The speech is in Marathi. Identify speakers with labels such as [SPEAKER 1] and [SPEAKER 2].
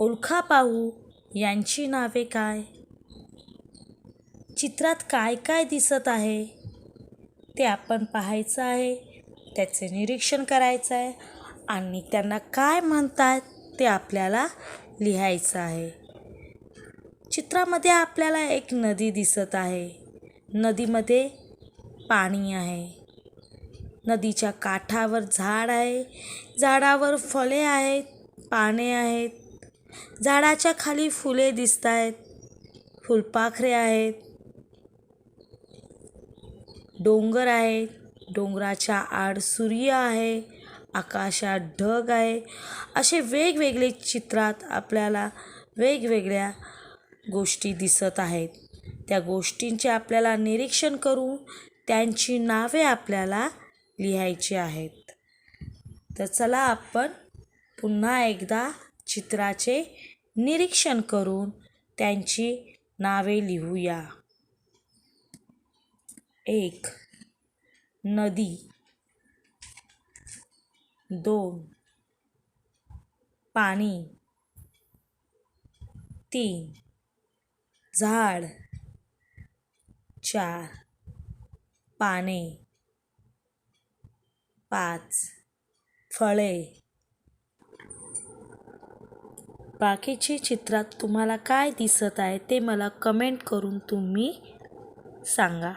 [SPEAKER 1] ओळखा पाहू यांची नावे काय? चित्रात काय काय दिसत आहे? ते आपण पाहायचं आहे त्याचे निरीक्षण करायचं आहे आणि त्यांना काय म्हणतात ते आपल्याला लिहायचं आहे. चित्रामध्ये आपल्याला एक नदी दिसत आहे. नदीमध्ये पाणी आहे. नदीच्या काठावर झाड आहे. झाडावर फळे आहेत पाने आहेत. झाडाच्या खाली फुले दिसत आहेत फुलपाखरे आहेत. डोंगर आहेत. डोंगराच्या आड सूर्य आहे. आकाशात ढग आहे. असे वेगवेगळे चित्रात आपल्याला वेगवेगळ्या गोष्टी दिसत आहेत. त्या गोष्टींचे आपल्याला निरीक्षण करून त्यांची नावे आपल्याला लिहायची आहेत. तर चला आपण पुन्हा एकदा चित्राचे निरीक्षण करून त्यांची नावे लिहूया. एक नदी. दोन पाणी. तीन झाड. चार पाने. पाच फळे. बाकीची चित्रात तुम्हाला काय दिसत आहे ते मला कमेंट करून तुम्ही सांगा.